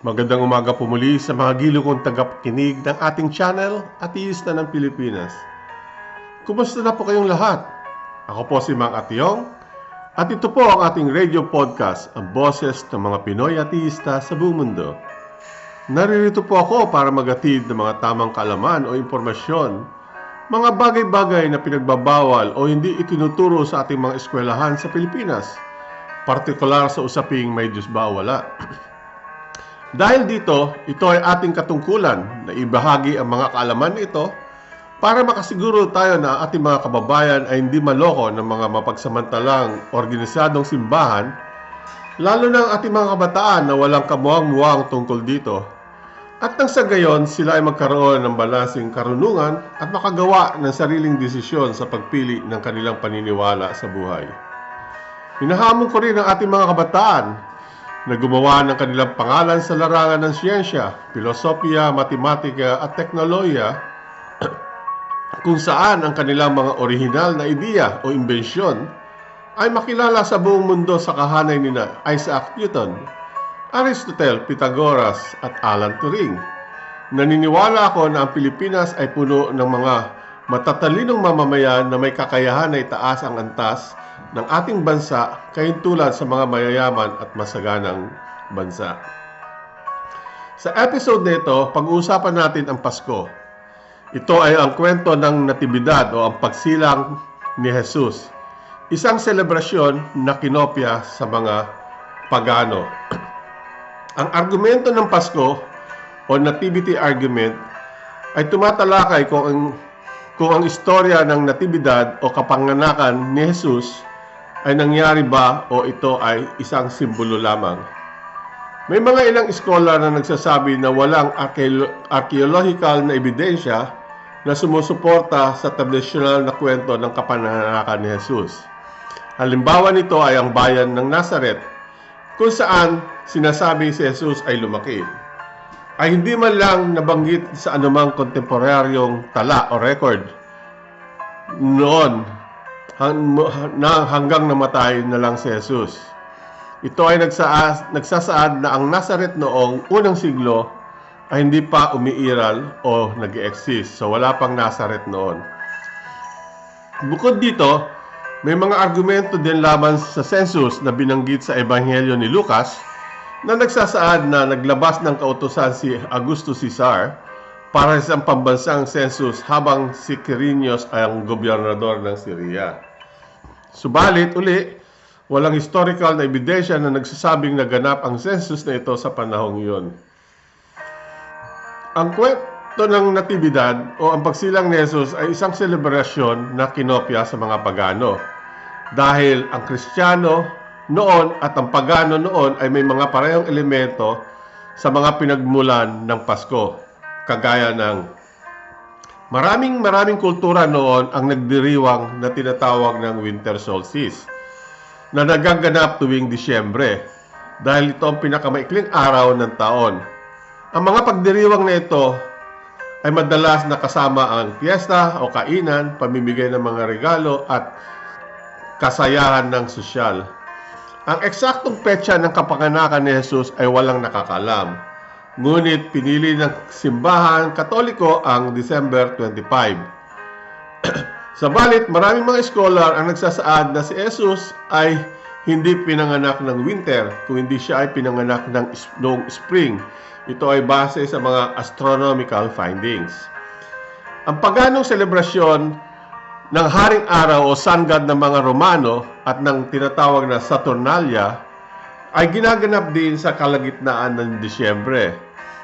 Magandang umaga po muli sa mga gilo kong tagapakinig ng ating channel Ateista ng Pilipinas. Kumusta na po kayong lahat? Ako po si Mang Ationg at ito po ang ating radio podcast, ang boses ng mga Pinoy ateista sa buong mundo. Naririto po ako para magatid ng mga tamang kaalaman o impormasyon, mga bagay-bagay na pinagbabawal o hindi itinuturo sa ating mga eskwelahan sa Pilipinas, partikular sa usaping may Diyos ba wala. Dahil dito, ito ay ating katungkulan na ibahagi ang mga kaalaman nito para makasiguro tayo na ating mga kababayan ay hindi maloko ng mga mapagsamantalang organisadong simbahan, lalo na ang ating mga kabataan na walang kamuang-muang tungkol dito. At nang sa gayon, sila ay magkaroon ng balansing karunungan at makagawa ng sariling desisyon sa pagpili ng kanilang paniniwala sa buhay. Hinahamon ko rin ang ating mga kabataan na gumawa ng kanilang pangalan sa larangan ng siyensya, filosofiya, matematika at teknolohiya kung saan ang kanilang mga orihinal na ideya o imbensyon ay makilala sa buong mundo sa kahanay ni Isaac Newton, Aristotle, Pythagoras at Alan Turing. Naniniwala ako na ang Pilipinas ay puno ng mga matatalinong mamamayan na may kakayahan na itaas ang antas ng ating bansa kayintulad sa mga mayayaman at masaganang bansa. Sa episode na ito, pag-uusapan natin ang Pasko. Ito ay ang kwento ng natibidad o ang pagsilang ni Jesus. Isang selebrasyon na kinopya sa mga pagano. ang argumento ng Pasko o nativity argument ay tumatalakay kung ang kung ang istorya ng natibidad o kapanganakan ni Jesus ay nangyari ba o ito ay isang simbolo lamang. May mga ilang scholar na nagsasabi na walang archaeo- archaeological na ebidensya na sumusuporta sa tradisyonal na kwento ng kapanganakan ni Jesus. Halimbawa nito ay ang bayan ng Nazareth kung saan sinasabing si Jesus ay lumaki ay hindi man lang nabanggit sa anumang kontemporaryong tala o record noon na hanggang namatay na lang si Jesus. Ito ay nagsaas, nagsasaad na ang Nazareth noong unang siglo ay hindi pa umiiral o nag exist So wala pang Nazareth noon. Bukod dito, may mga argumento din laban sa census na binanggit sa Ebanghelyo ni Lucas na nagsasaad na naglabas ng kautosan si Augusto Caesar para sa isang pambansang census habang si Quirinius ay ang gobernador ng Syria. Subalit, uli, walang historical na ebidensya na nagsasabing naganap ang census na ito sa panahong iyon. Ang kwento ng natibidad o ang pagsilang ni Jesus ay isang selebrasyon na kinopya sa mga pagano. Dahil ang Kristiyano noon at ang pagano noon ay may mga parehong elemento sa mga pinagmulan ng Pasko. Kagaya ng maraming maraming kultura noon ang nagdiriwang na tinatawag ng winter solstice na nagaganap tuwing Disyembre dahil ito ang pinakamaikling araw ng taon. Ang mga pagdiriwang na ito ay madalas nakasama ang piyesta o kainan, pamimigay ng mga regalo at kasayahan ng sosyal. Ang eksaktong petsa ng kapanganakan ni Jesus ay walang nakakalam. Ngunit pinili ng simbahan katoliko ang December 25. Sabalit, maraming mga scholar ang nagsasaad na si Jesus ay hindi pinanganak ng winter, kung hindi siya ay pinanganak ng noong spring. Ito ay base sa mga astronomical findings. Ang paganong selebrasyon ng Haring Araw o Sun God ng mga Romano at ng tinatawag na Saturnalia ay ginaganap din sa kalagitnaan ng Disyembre.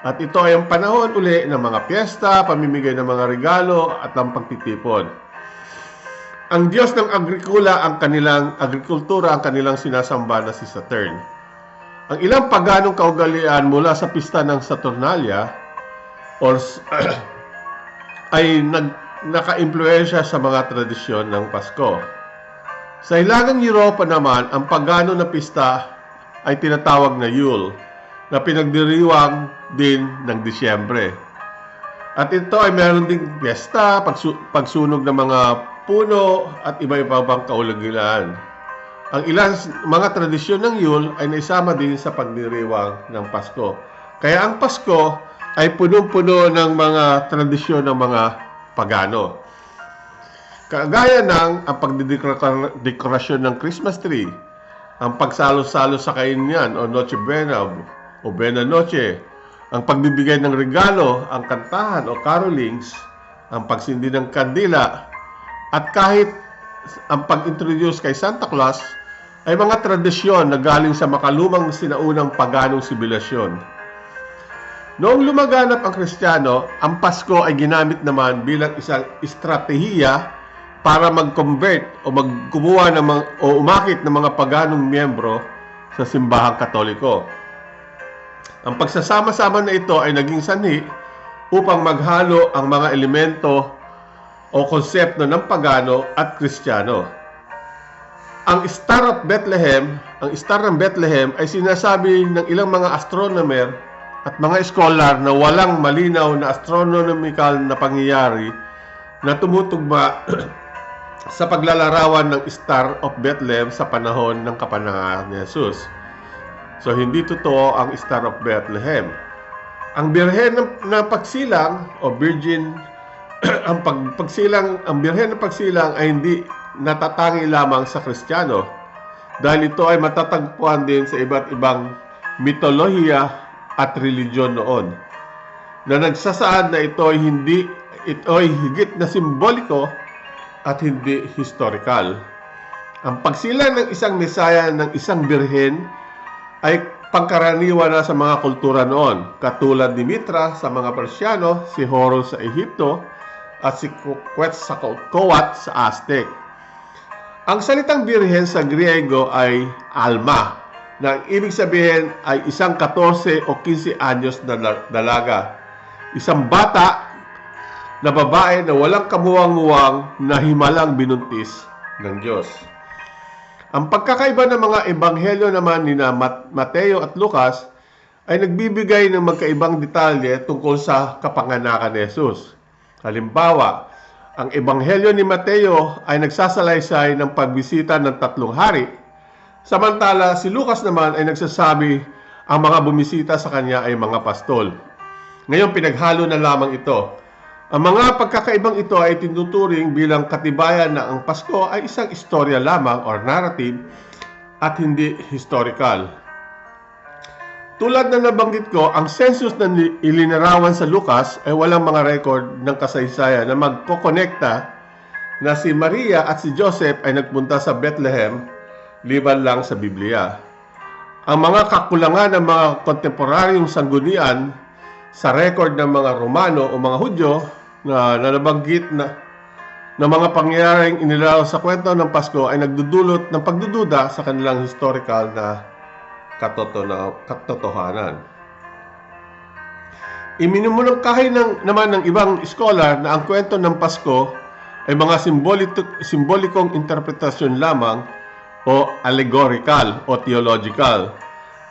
At ito ay ang panahon uli ng mga piyesta, pamimigay ng mga regalo at ang pagtitipon. Ang Diyos ng agrikula ang kanilang agrikultura ang kanilang sinasamba na si Saturn. Ang ilang paganong kaugalian mula sa pista ng Saturnalia or ay nag, naka-impluensya sa mga tradisyon ng Pasko. Sa Hilagang Europa naman, ang pagano na pista ay tinatawag na Yule, na pinagdiriwang din ng Disyembre. At ito ay meron ding piyesta, pagsu- pagsunog ng mga puno at iba-iba pang kaulagilaan. Ang ilang mga tradisyon ng Yule ay naisama din sa pagdiriwang ng Pasko. Kaya ang Pasko ay punong-puno ng mga tradisyon ng mga pagano. Kagaya ng ang pagdedekorasyon ng Christmas tree, ang pagsalo-salo sa kainyan o Noche Buena o Buena Noche, ang pagbibigay ng regalo, ang kantahan o carolings, ang pagsindi ng kandila, at kahit ang pag-introduce kay Santa Claus ay mga tradisyon na galing sa makalumang sinaunang paganong sibilasyon. Noong lumaganap ang Kristiyano, ang Pasko ay ginamit naman bilang isang estratehiya para mag-convert o magkumuha ng mga, o umakit ng mga paganong miyembro sa simbahang katoliko. Ang pagsasama-sama na ito ay naging sanhi upang maghalo ang mga elemento o konsepto ng pagano at kristyano. Ang Star of Bethlehem, ang Star ng Bethlehem ay sinasabi ng ilang mga astronomer at mga scholar na walang malinaw na astronomical na pangyayari na tumutugma sa paglalarawan ng Star of Bethlehem sa panahon ng kapanahan ni Jesus. So hindi totoo ang Star of Bethlehem. Ang birhen na pagsilang o virgin ang pag, pagsilang ang birhen ng pagsilang ay hindi natatangi lamang sa Kristiyano dahil ito ay matatagpuan din sa iba't ibang mitolohiya at religiyon noon na nagsasaad na ito ay hindi ito ay higit na simboliko at hindi historical. Ang pagsilang ng isang mesaya ng isang birhen ay pangkaraniwan na sa mga kultura noon, katulad ni Mitra sa mga Persiano, si Horus sa Ehipto, at si Quetzalcoatl sa Aztec. Ang salitang birhen sa Griego ay alma, na ang ibig sabihin ay isang 14 o 15 anyos na dalaga. Isang bata na babae na walang kamuwang-muwang na himalang binuntis ng Diyos. Ang pagkakaiba ng mga ebanghelyo naman ni Mateo at Lucas ay nagbibigay ng magkaibang detalye tungkol sa kapanganakan ni Jesus. Halimbawa, ang ebanghelyo ni Mateo ay nagsasalaysay ng pagbisita ng tatlong hari Samantala, si Lucas naman ay nagsasabi ang mga bumisita sa kanya ay mga pastol. Ngayon, pinaghalo na lamang ito. Ang mga pagkakaibang ito ay tinuturing bilang katibayan na ang Pasko ay isang istorya lamang or narrative at hindi historical. Tulad na nabanggit ko, ang census na ilinarawan sa Lucas ay walang mga record ng kasaysayan na magkokonekta na si Maria at si Joseph ay nagpunta sa Bethlehem liban lang sa Biblia. Ang mga kakulangan ng mga kontemporaryong sanggunian sa record ng mga Romano o mga Hudyo na nanabanggit na na mga pangyayaring inilaraw sa kwento ng Pasko ay nagdudulot ng pagdududa sa kanilang historical na katotohanan. Iminumulangkahi ng, naman ng ibang scholar na ang kwento ng Pasko ay mga simbolikong interpretasyon lamang o allegorical o theological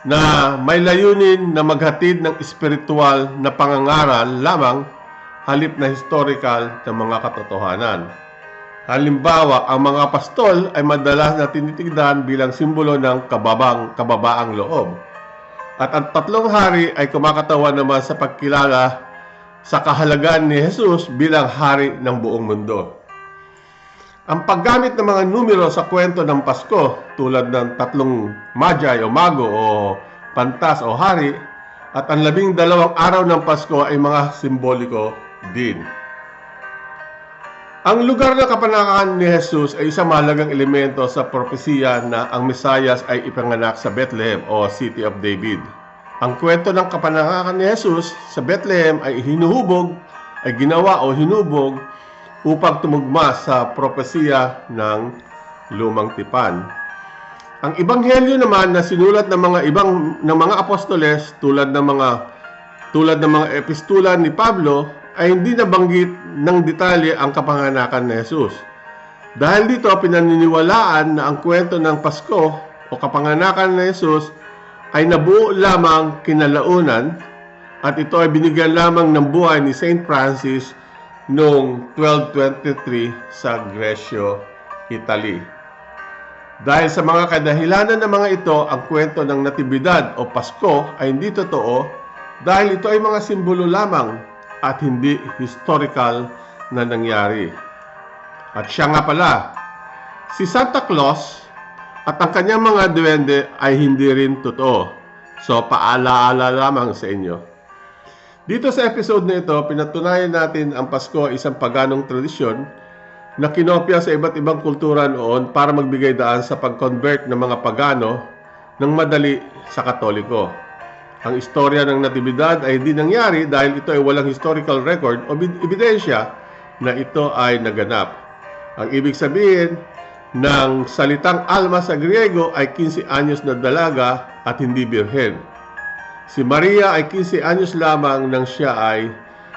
na may layunin na maghatid ng espiritual na pangangaral lamang halip na historical na mga katotohanan. Halimbawa, ang mga pastol ay madalas na tinitignan bilang simbolo ng kababang, kababaang loob. At ang tatlong hari ay kumakatawan naman sa pagkilala sa kahalagaan ni Jesus bilang hari ng buong mundo. Ang paggamit ng mga numero sa kwento ng Pasko tulad ng tatlong Magi o Mago o Pantas o Hari at ang labing dalawang araw ng Pasko ay mga simboliko din. Ang lugar ng kapanakan ni Jesus ay isang mahalagang elemento sa propesiya na ang Mesayas ay ipanganak sa Bethlehem o City of David. Ang kwento ng kapanakan ni Jesus sa Bethlehem ay hinuhubog, ay ginawa o hinubog upang tumugma sa propesiya ng lumang tipan. Ang ebanghelyo naman na sinulat ng mga ibang ng mga apostoles tulad ng mga tulad ng mga epistula ni Pablo ay hindi nabanggit ng detalye ang kapanganakan ni Jesus. Dahil dito pinaniniwalaan na ang kwento ng Pasko o kapanganakan ni Jesus ay nabuo lamang kinalaunan at ito ay binigyan lamang ng buhay ni Saint Francis noong 1223 sa Gresio, Italy. Dahil sa mga kadahilanan ng mga ito, ang kwento ng Natibidad o Pasko ay hindi totoo dahil ito ay mga simbolo lamang at hindi historical na nangyari. At siya nga pala, si Santa Claus at ang kanyang mga duwende ay hindi rin totoo. So paalaala lamang sa inyo. Dito sa episode na ito, pinatunayan natin ang Pasko isang paganong tradisyon na kinopya sa iba't ibang kultura noon para magbigay daan sa pag-convert ng mga pagano ng madali sa katoliko. Ang istorya ng natibidad ay hindi nangyari dahil ito ay walang historical record o bid- ebidensya na ito ay naganap. Ang ibig sabihin ng salitang alma sa Griego ay 15 anyos na dalaga at hindi birhen. Si Maria ay 15 anyos lamang nang siya ay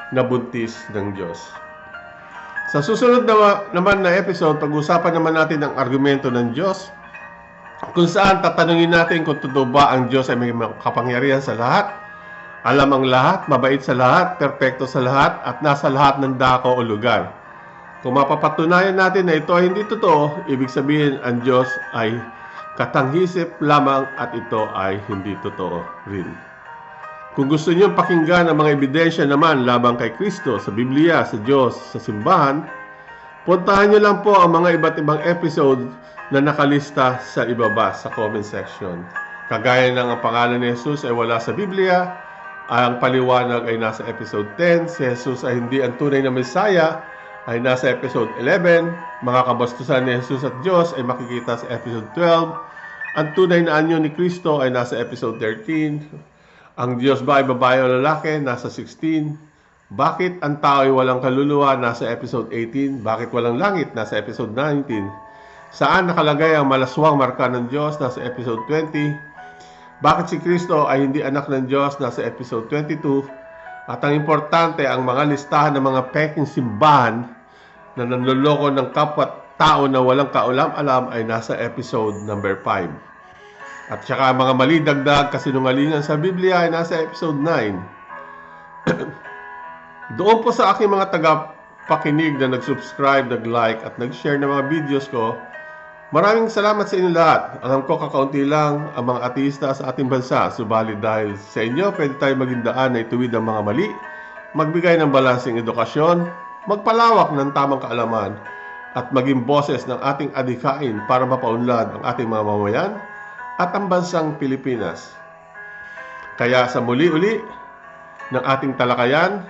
nabuntis ng Diyos. Sa susunod na, naman na episode, pag-usapan naman natin ang argumento ng Diyos kung saan tatanungin natin kung totoo ba ang Diyos ay may kapangyarihan sa lahat, alam ang lahat, mabait sa lahat, perpekto sa lahat, at nasa lahat ng dako o lugar. Kung mapapatunayan natin na ito ay hindi totoo, ibig sabihin ang Diyos ay katanghisip lamang at ito ay hindi totoo rin. Kung gusto niyo pakinggan ang mga ebidensya naman labang kay Kristo sa Biblia, sa Diyos, sa simbahan, puntahan niyo lang po ang mga iba't ibang episode na nakalista sa ibaba sa comment section. Kagaya ng ang pangalan ni Jesus ay wala sa Biblia, ang paliwanag ay nasa episode 10, si Jesus ay hindi ang tunay na Messiah ay nasa episode 11, mga kabastusan ni Jesus at Diyos ay makikita sa episode 12, ang tunay na anyo ni Kristo ay nasa episode 13, ang Diyos ba ay babae o lalaki? Nasa 16. Bakit ang tao ay walang kaluluwa? Nasa episode 18. Bakit walang langit? Nasa episode 19. Saan nakalagay ang malaswang marka ng Diyos? Nasa episode 20. Bakit si Kristo ay hindi anak ng Diyos? Nasa episode 22. At ang importante, ang mga listahan ng mga peking simbahan na nanloloko ng kapwa tao na walang kaulam-alam ay nasa episode number 5. At saka mga mali dagdag kasinungalingan sa Biblia ay nasa episode 9. Doon po sa aking mga taga-pakinig na nag-subscribe, nag-like at nag-share ng mga videos ko, maraming salamat sa inyo lahat. Alam ko kakaunti lang ang mga ateista sa ating bansa, subalit dahil sa inyo, pwede tayo maging daan na ituwid ang mga mali, magbigay ng balansing edukasyon, magpalawak ng tamang kaalaman, at maging boses ng ating adikain para mapaunlad ang ating mga mamayan at ang bansang Pilipinas. Kaya sa muli-uli ng ating talakayan,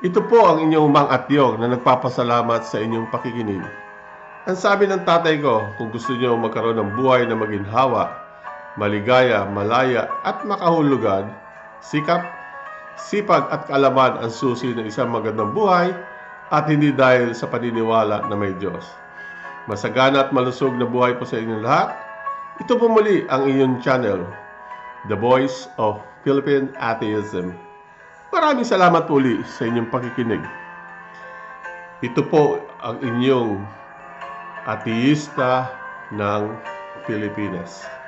ito po ang inyong Mang Atyong na nagpapasalamat sa inyong pakikinig. Ang sabi ng tatay ko, kung gusto niyo magkaroon ng buhay na maginhawa, maligaya, malaya at makahulugan, sikap, sipag at kaalaman ang susi ng isang magandang buhay at hindi dahil sa paniniwala na may Diyos. Masagana at malusog na buhay po sa inyong lahat. Ito po muli ang inyong channel, The Voice of Philippine Atheism. Maraming salamat po uli sa inyong pakikinig. Ito po ang inyong ateista ng Pilipinas.